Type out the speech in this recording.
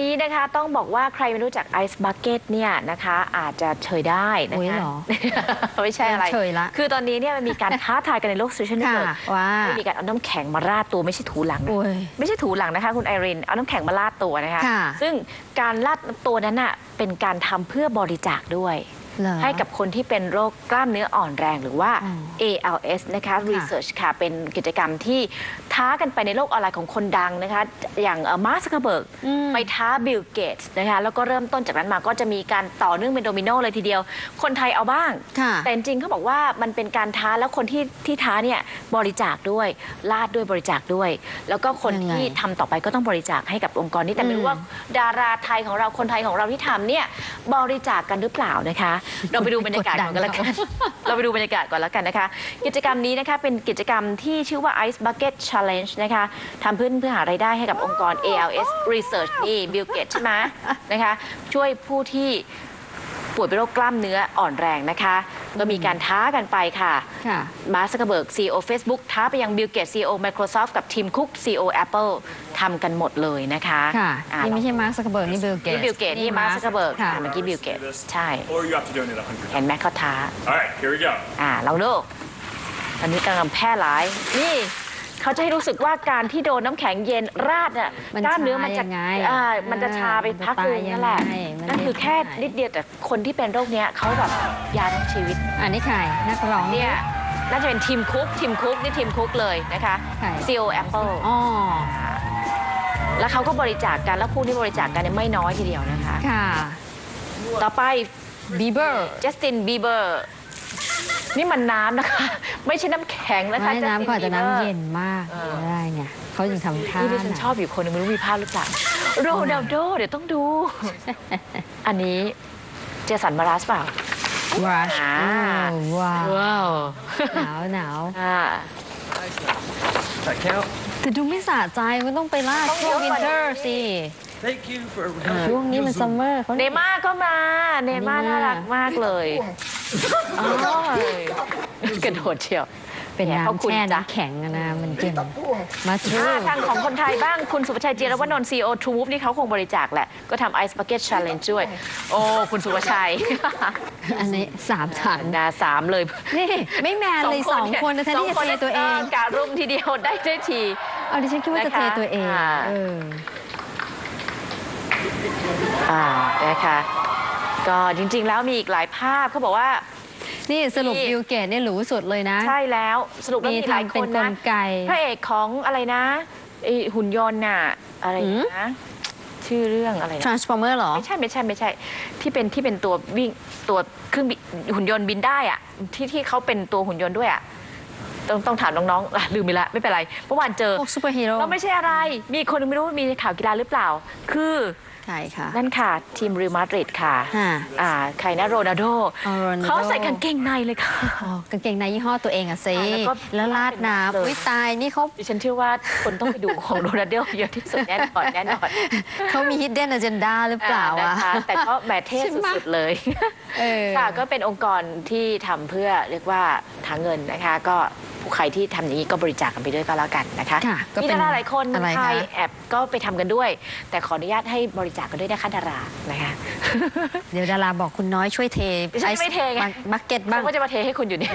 นี้นะคะต้องบอกว่าใครไม่รู้จัก Ice Bucket เนี่ยนะคะอาจจะเฉยได้นะอุ๊ยคะเหรอไม่ใช่อะไร เฉยละ คือตอนนี้เนี่ยมันมีการท้าทายกันในโลกโซเชียลเน็ตค่ะเวิร์กว่ามีการเอาน้ำแข็งมาราดตัวไม่ใช่ถูหลังนะโอ้ยไม่ใช่ถูหลังนะคะคุณไอรินเอาน้ำแข็งมาลาดตัวนะคะค่ะซึ่งการลาดตัวนั้นน่ะเป็นการทำเพื่อบริจาคด้วย เหรอ ให้กับคนที่เป็นโรคกล้ามเนื้ออ่อนแรงหรือว่า อืม ALS นะคะ Research ค่ะ เป็นกิจกรรมที่ท้ากันไปในโลกออนไลน์ของคนดังนะคะ อย่างมาร์คซักเบิร์กอืม ไปท้าบิลเกตส์นะคะ แล้วก็เริ่มต้นจากนั้นมาก็จะมีการต่อเนื่องเป็นโดมิโนเลยทีเดียว คนไทยเอาบ้าง ค่ะ แต่จริงๆเขาบอกว่ามันเป็นการท้าแล้วคนที่ที่ท้าเนี่ยบริจาคด้วยลาดด้วยบริจาคด้วย แล้วก็คนยังไงที่ทำต่อไปก็ต้องบริจาคให้กับองค์กรนี้แต่ไม่อืรู้มว่าดาราไทยของเราคนไทยของเราที่ทำเนี่ยบริจาคกันหรือเปล่านะคะเราไปดูบรรยากาศก่อนก็แล้วกัน เราไปดูบรรยากาศก่อนแล้วกันนะคะ กิจกรรมนี้นะคะเป็นกิจกรรมที่ชื่อว่า Ice Bucket Challenge นะคะทำเพื่อเพื่อหารายได้ให้กับองค์กร ALS Research นี่ Bill Gates ใช่ไหมนะคะ ช่วยผู้ที่ป่วยเป็นโรคกล้ามเนื้ออ่อนแรงนะคะ ก็มีการท้ากันไปค่ะ ค่ะมาร์คซักเบิร์ก CEO Facebook ท้าไปยังบิลเกต CEO Microsoft กับทีมคุก CEO Apple ทำกันหมดเลยนะคะค่ะอ่านี่ไม่ใช่มาร์คซักเบิร์กนี่บิลเกตนี่บิลเกตนี่มาร์คซักเบิร์กค่ะ เมื่อกี้บิลเกตใช่ Or you have to donate a hundred เห็น dollars. ไหมเขาท้า All right, here we go. อ่าเราดูตอนนี้กำลังแพร่หลาย นี่ เขาจะให้รู้สึกว่าการที่โดนน้ำแข็งเย็นราดน่ะมันกล้ามเนื้อมันจะชายังไงอ่ามันจะชาไปพักหนึงนั่นแหละมันจะตายยังไงมันนั่นคือแค่เย็นนิดเดียวแต่คนที่เป็นโรคเนี้ยเขาแบบยาทั้งชีวิต อันนี้ใครนักร้อง เนี่ยน่าจะเป็นทีมคุกทีมคุกนี่ทีมคุกเลยนะคะใคร CEO Apple อ๋อแล้วเขาก็บริจาคกันแล้วผู้ที่บริจาคกันเนี่ยไม่น้อยทีเดียวนะคะ ค่ะต่อไปบีเบอร์ จัสตินบีเบอร์ นี่มันน้ำนะคะ ไม่ใช่น้ำแข็งนะคะไม่ Justin น้ำก็อาจจะ Bieber น้ำเย็นมากเออได้ไงเขายังทำท่านี่ดิฉันน่ะชอบอยู่คนหนึงไม่รู้มีภาพหรือเปล่าโรนัลโดเดี๋ยวต้องดู อันนี้เจสันมารัสเปล่ารัชอ่าว้าวว้าวหนาวหนาวอ่า That count? แต่ดูไม่สะใจมันต้องไปลาดต้องช่วงเยวิอะนกว่าเทอนี้ร์สิ Thank you for. ช่วงนี้มันซัมเมอร์เขาเนม่าก็มาเนม่าเนม่าน่ารักมากเลยอ๋อกระโดดเชียว เป็นแหมเขาน้ำคุณแช่จ้ะน้ำแข็งอะนะมันเย็นมาทรูอ่าทางของคนไทยบ้างคุณสุภชัยเจรวนนท์ซีโอทรูมูฟนี่เขาคงบริจาคแหละ ก็ทำไอซ์บักเก็ตชาเลนจ์ด้วย โอ้ คุณสุภชัย อันนี้สามถังนาสามเลย นี่ ไม่แมนเลยสองคนนะแทนที่จะเทตัวเองกะรุมทีเดียวได้ได้ทีเอาดิฉันคิดว่าจะนะคะเทตัวเอง อ่าเอออ่านะคะก็จริง ๆ แล้วมีอีกหลายภาพเขาบอกว่า นี่สรุปนี่ บิลเกตเนี่ยหรูสุดเลยนะ ใช่แล้วสรุปแล้วมีมีหลายทำคเป็นนกนะลไก พระเอกของอะไรนะไอหุ่นยนต์น่ะอะไรหืม นะชื่อเรื่องอะไรนะ Transformer เหรอ ไม่ใช่ไม่ใช่ไม่ใช่ ที่เป็นที่เป็นตัววิ่งตัวเครื่องบินหุ่นยนต์บินได้อะที่ที่เขาเป็นตัวหุ่นยนต์ด้วยอะต้องต้องถามน้องๆอะลืมไปละไม่เป็นไรเมื่อวานเจอพวกซูเปอร์ฮีโร่ เราไม่ใช่อะไร มีคนหนึ่งไม่รู้ว่ามีข่าวกีฬาหรือเปล่า คือ ใช่ค่ะ นั่นค่ะทีมริวมาดริดค่ะฮะอ่าใครนะโรนัลโดอ๋อโรนัลโด เขาใส่กางเกงในเลยค่ะ อ๋อกางเกงในยี่ห้อตัวเองอะสิอ่าแล้วก็ แล้วราดเลยน้ำอุ้ยตายนี่เขา ดิฉันเชื่อว่าคนต้องไปดูของโรนัลโดเยอะที่สุดแน่นอนแน่นอนเขามี hidden agenda หรือเปล่าอ่อะ นะคะแต่ก็แหมเท่ใช่ไหม สุดๆเลย เออ ค่ะก็เป็นองค์กรที่ทำเพื่อเรียกว่าทางเงินนะคะ ก็ ผู้ใครที่ทำอย่างนี้ก็บริจาคกันไปด้วยก็แล้วกันนะคะค่ะก็มีเป็นดาราหลายคนอะไรไทยคะแอบก็ไปทำกันด้วย แต่ขออนุญาตให้บริจาคกันด้วยนะคะดารานะคะ เดี๋ยวดาราบอกคุณน้อยช่วยเทดิฉันไม่เทไง บักเก็ตบ้าง เขาก็จะมาเทให้คุณอยู่เนี่ย